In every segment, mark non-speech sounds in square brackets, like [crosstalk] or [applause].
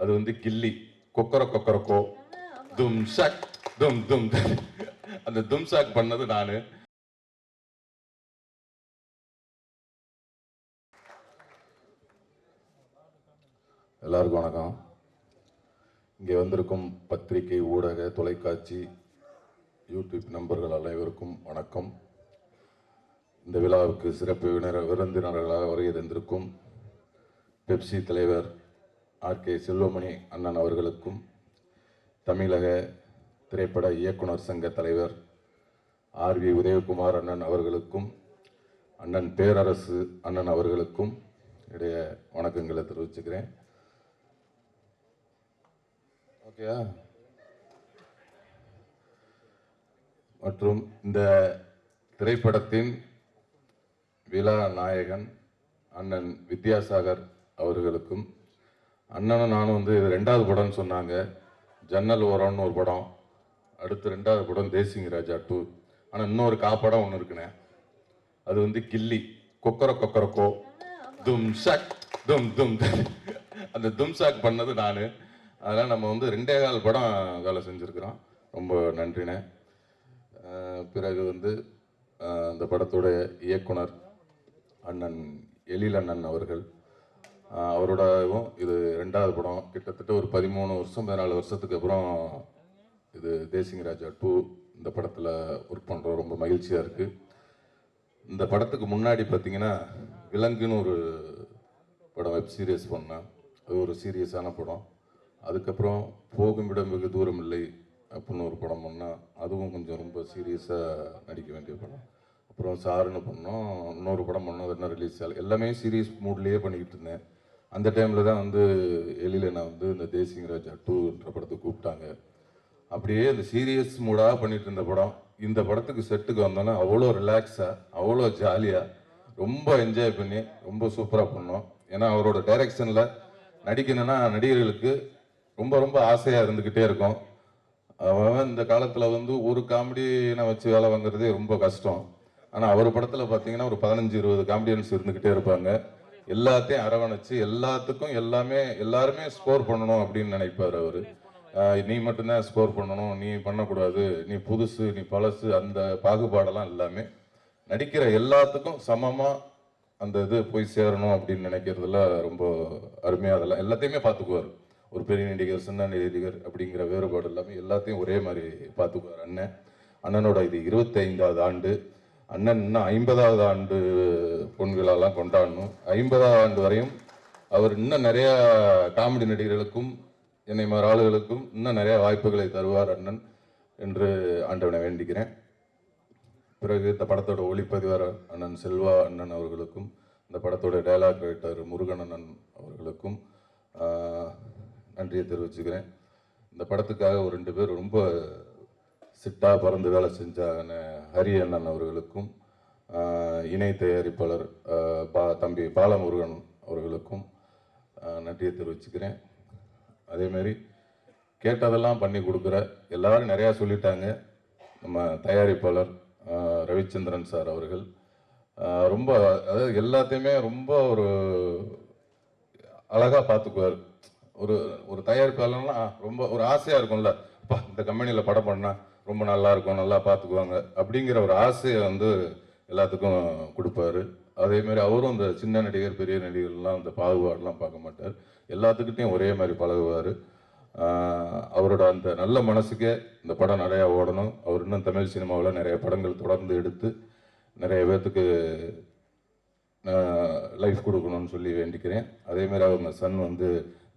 அது வந்து கில்லி. கொக்கர கொக்கரக்கோ. தும் சக் தும் தும். அந்த தும் சாக் பண்ணது நான். எல்லாருக்கும் வணக்கம். இங்கே வந்திருக்கும் பத்திரிகை ஊடக தொலைக்காட்சி யூடியூப் நண்பர்கள் அனைவருக்கும் வணக்கம். இந்த விழாவுக்கு சிறப்பு விருந்தினர்களாக வருகை தந்திருக்கும் பெப்சி தலைவர் ஆர் கே செல்வமணி அண்ணன் அவர்களுக்கும் தமிழக திரைப்பட இயக்குனர் சங்க தலைவர் ஆர் வி உதயகுமார் அண்ணன் அவர்களுக்கும் அண்ணன் பேரரசு அண்ணன் அவர்களுக்கும் இடைய வணக்கங்களை தெரிவிச்சுக்கிறேன். ஓகேயா? மற்றும் இந்த திரைப்படத்தின் விழா நாயகன் அண்ணன் வித்யாசாகர் அவர்களுக்கும் அண்ணனும் நானும் வந்து இது ரெண்டாவது படம்னு சொன்னாங்க. ஜன்னல் ஓரம்னு ஒரு படம். அடுத்து ரெண்டாவது படம் தேசிங்க ராஜா டூ. ஆனால் இன்னொரு காப்படம் ஒன்று இருக்குண்ணே. அது வந்து கில்லி. கொக்கர கொக்கரக்கோ தும் ஷக். தும் தும் அந்த தும்ஷாக் பண்ணது நான். அதெல்லாம் நம்ம வந்து ரெண்டே கால் படம் வேலை செஞ்சுருக்கிறோம். ரொம்ப நன்றிண்ணே. பிறகு வந்து அந்த படத்துடைய படத்தோட இயக்குனர் அண்ணன் எழில் அண்ணன் அவர்கள். அவரோடவும் இது ரெண்டாவது படம். கிட்டத்தட்ட ஒரு பதிமூணு வருஷம் பதினாலு வருஷத்துக்கு அப்புறம் இது தேசிங்க ராஜா டூ இந்த படத்தில் ஒர்க் பண்ணுறோம் ரொம்ப மகிழ்ச்சியாக இருக்குது இந்த படத்துக்கு முன்னாடி பார்த்தீங்கன்னா விலங்குன்னு ஒரு படம் வெப் சீரியஸ் பண்ணேன். அது ஒரு சீரியஸான படம். அதுக்கப்புறம் போகும் இடம் வெகு தூரம் இல்லை அப்படின்னு ஒரு படம் பண்ணால் அதுவும் கொஞ்சம் ரொம்ப சீரியஸாக நடிக்க வேண்டிய படம். அப்புறம் சாருன்னு பண்ணோம். இன்னொரு படம் பண்ணோம் அது என்ன ரிலீஸ் ஆகல. எல்லாமே சீரியஸ் மூட்லேயே பண்ணிக்கிட்டு இருந்தேன். அந்த டைமில் தான் வந்து எழில நான் வந்து இந்த தேசிங் ராஜா டூன்ற படத்தை கூப்பிட்டாங்க. அப்படியே அந்த சீரியஸ் மூடாக பண்ணிட்டு இருந்த படம். இந்த படத்துக்கு செட்டுக்கு வந்தோன்னா அவ்வளோ ரிலாக்ஸாக அவ்வளோ ஜாலியாக ரொம்ப என்ஜாய் பண்ணி ரொம்ப சூப்பராக பண்ணோம். ஏன்னா அவரோட டைரக்ஷனில் நடிக்கணும்னா நடிகர்களுக்கு ரொம்ப ரொம்ப ஆசையாக இருந்துக்கிட்டே இருக்கும். அவன் இந்த காலத்தில் வந்து ஒரு காமெடினை வச்சு வேலை வாங்குறதே ரொம்ப கஷ்டம். ஆனால் அவர் படத்தில் பார்த்தீங்கன்னா ஒரு பதினஞ்சு இருபது காமெடியன்ஸ் இருந்துக்கிட்டே இருப்பாங்க. எல்லாத்தையும் அரவணைச்சு எல்லாத்துக்கும் எல்லாமே எல்லாருமே ஸ்கோர் பண்ணணும் அப்படின்னு நினைப்பார் அவர். நீ மட்டும்தான் ஸ்கோர் பண்ணணும் நீ பண்ணக்கூடாது நீ புதுசு நீ பழசு அந்த பாகுபாடெல்லாம் எல்லாமே நடிக்கிற எல்லாத்துக்கும் சமமாக அந்த இது போய் சேரணும் அப்படின்னு நினைக்கிறதுல ரொம்ப அருமையாக அதெல்லாம் எல்லாத்தையுமே பார்த்துக்குவார் ஒரு பெரிய நடிகர் சின்ன நடிகர் அப்படிங்கிற வேறுபாடு எல்லாமே எல்லாத்தையும் ஒரே மாதிரி பார்த்துக்குவார் அண்ணன். அண்ணனோட இது இருபத்தைந்தாவது ஆண்டு. அண்ணன் இன்னும் ஐம்பதாவது ஆண்டு பொன் கொண்டாடணும். ஐம்பதாவது ஆண்டு வரையும் அவர் இன்னும் நிறையா காமெடி நடிகர்களுக்கும் என்னை மாதிரி ஆளுகளுக்கும் இன்னும் நிறையா வாய்ப்புகளை தருவார் அண்ணன் என்று ஆண்டவனை வேண்டிக்கிறேன். பிறகு இந்த படத்தோட ஒளிப்பதிவார் அண்ணன் செல்வா அண்ணன் அவர்களுக்கும் இந்த படத்தோட டயலாக் ரைட்டர் முருகன் அண்ணன் அவர்களுக்கும் நன்றியை தெரிவிச்சுக்கிறேன். இந்த படத்துக்காக ஒரு ரெண்டு பேர் ரொம்ப சிட்டா பறந்து வேலை செஞ்ச ஹரி அண்ணன் அவர்களுக்கும் இணை தயாரிப்பாளர் பா தம்பி பாலமுருகன் அவர்களுக்கும் நன்றியை தெரிவிச்சுக்கிறேன். அதேமாரி கேட்டதெல்லாம் பண்ணி கொடுக்குற எல்லாரும் நிறையா சொல்லிட்டாங்க. நம்ம தயாரிப்பாளர் ரவிச்சந்திரன் சார் அவர்கள். ரொம்ப அதாவது எல்லாத்தையுமே ரொம்ப ஒரு அழகாக பார்த்துக்குவார். ஒரு ஒரு தயாரிப்பாளர்னா ரொம்ப ஒரு ஆசையாக இருக்கும்ல. அப்பா இந்த கம்பெனியில் படம் பண்ணால் ரொம்ப நல்லா இருக்கும் நல்லா பார்த்துக்குவாங்க அப்படிங்கிற ஒரு ஆசையை வந்து எல்லாத்துக்கும் கொடுப்பாரு. அதேமாரி அவரும் அந்த சின்ன நடிகர் பெரிய நடிகர்லாம் அந்த பாகுபாடெலாம் பார்க்க மாட்டார். எல்லாத்துக்கிட்டையும் ஒரே மாதிரி பழகுவார். அவரோட அந்த நல்ல மனசுக்கே இந்த படம் நிறையா ஓடணும். அவர் இன்னும் தமிழ் சினிமாவில் நிறைய படங்கள் தொடர்ந்து எடுத்து நிறைய பேர்த்துக்கு லைஃப் கொடுக்கணும்னு சொல்லி வேண்டிக்கிறேன். அதேமாதிரி அவங்க சன் வந்து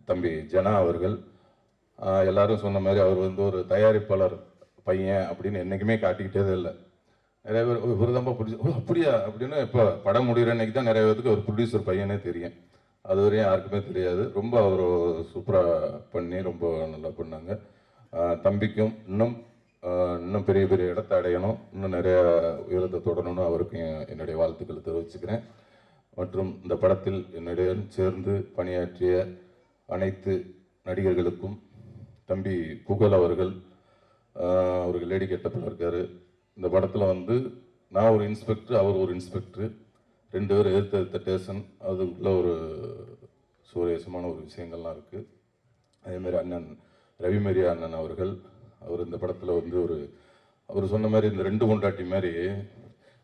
தம்பி ஜனா அவர்கள். எல்லாரும் சொன்ன மாதிரி அவர் வந்து ஒரு தயாரிப்பாளர். பையன் அப்படின்னு என்றைக்குமே காட்டிக்கிட்டே இல்லை. நிறைய பேர் "ஓ, பிடிச்சி ஓ அப்படியா? அப்படின்னு இப்போ படம் முடிகிற அன்னைக்கு தான் நிறைய பேருக்கு ஒரு ப்ரொடியூசர் பையனே தெரியும். அது வரையும் யாருக்குமே தெரியாது. ரொம்ப அவர் சூப்பராக பண்ணி ரொம்ப நல்லா பண்ணாங்க. தம்பிக்கும் இன்னும் இன்னும் பெரிய பெரிய இடத்தை அடையணும். இன்னும் நிறைய உயரத்தை தொடரணும்னு அவருக்கும் என்னுடைய வாழ்த்துக்களை தெரிவிச்சுக்கிறேன். மற்றும் இந்த படத்தில் என்னுடன் சேர்ந்து பணியாற்றிய அனைத்து நடிகர்களுக்கும் தம்பி புகழ் அவர்கள் அவருக்கு லேடி கெட்டப்பில் இருக்கார். இந்த படத்தில் வந்து நான் ஒரு இன்ஸ்பெக்டர் அவர் ஒரு இன்ஸ்பெக்டர். ரெண்டு பேரும் எதிர்த்த எதிர்த்த ஸ்டேஷன் அதுக்குள்ளே ஒரு சுவரேசமான ஒரு விஷயங்கள்லாம் இருக்குது அதே மாதிரி அண்ணன் ரவிமரியா அண்ணன் அவர்கள் அவர் இந்த படத்தில் வந்து ஒரு அவர் சொன்ன மாதிரி இந்த ரெண்டு பொண்டாட்டி மாதிரி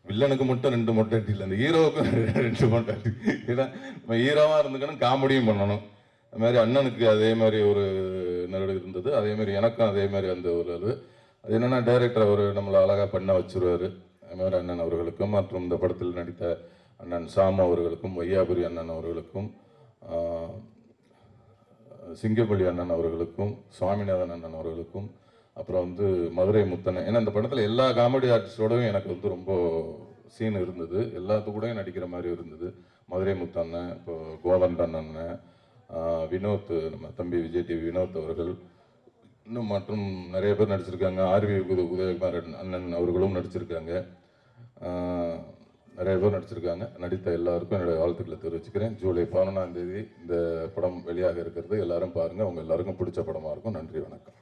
வில்லனுக்கு மட்டும் ரெண்டு மொண்டாட்டி இல்லை இந்த ஹீரோவுக்கும் [laughs] ரெண்டு மொண்டாட்டி ஏன்னா நம்ம ஹீரோவாக இருந்துக்கணும் காமெடியும் பண்ணணும். அது மாதிரி அண்ணனுக்கு அதே மாதிரி ஒரு நடு இருந்தது. அதே மாதிரி எனக்கும் அதே மாதிரி அந்த ஒரு இது. அது என்னென்னா டைரக்டர் அவர் நம்மளை அழகாக பண்ண வச்சுருவார். அதுமாதிரி அண்ணன் அவர்களுக்கும் மற்றும் இந்த படத்தில் நடித்த அண்ணன் சாமு அவர்களுக்கும் வையாபுரி அண்ணன் அவர்களுக்கும் சிங்கப்பள்ளி அண்ணன் அவர்களுக்கும் சுவாமிநாதன் அண்ணன் அவர்களுக்கும் அப்புறம் வந்து மதுரை முத்தண்ணன். ஏன்னா இந்த படத்தில் எல்லா காமெடி ஆர்டிஸ்டோடவும் எனக்கு வந்து ரொம்ப சீன் இருந்தது. எல்லாத்து கூடயும் நடிக்கிற மாதிரி இருந்தது. மதுரை முத்தண்ணன் இப்போ கோவந்தன் அண்ணன் வினோத் நம்ம தம்பி விஜய் டிவி வினோத் அவர்கள் இன்னும் மற்றும் நிறைய பேர் நடிச்சிருக்காங்க. ஆர்வி உத உதயகுமார் அண்ணன் அவர்களும் நடிச்சிருக்காங்க. நிறைய பேர் நடிச்சிருக்காங்க. நடித்த எல்லாருக்கும் என்னுடைய வாழ்த்துக்களை தெரிவிச்சுக்கிறேன். ஜூலை பதினொன்றாம் தேதி இந்த படம் வெளியாக இருக்கிறது. எல்லாரும் பாருங்கள் அவங்க எல்லாருக்கும் பிடிச்ச படமாக இருக்கும். நன்றி வணக்கம்.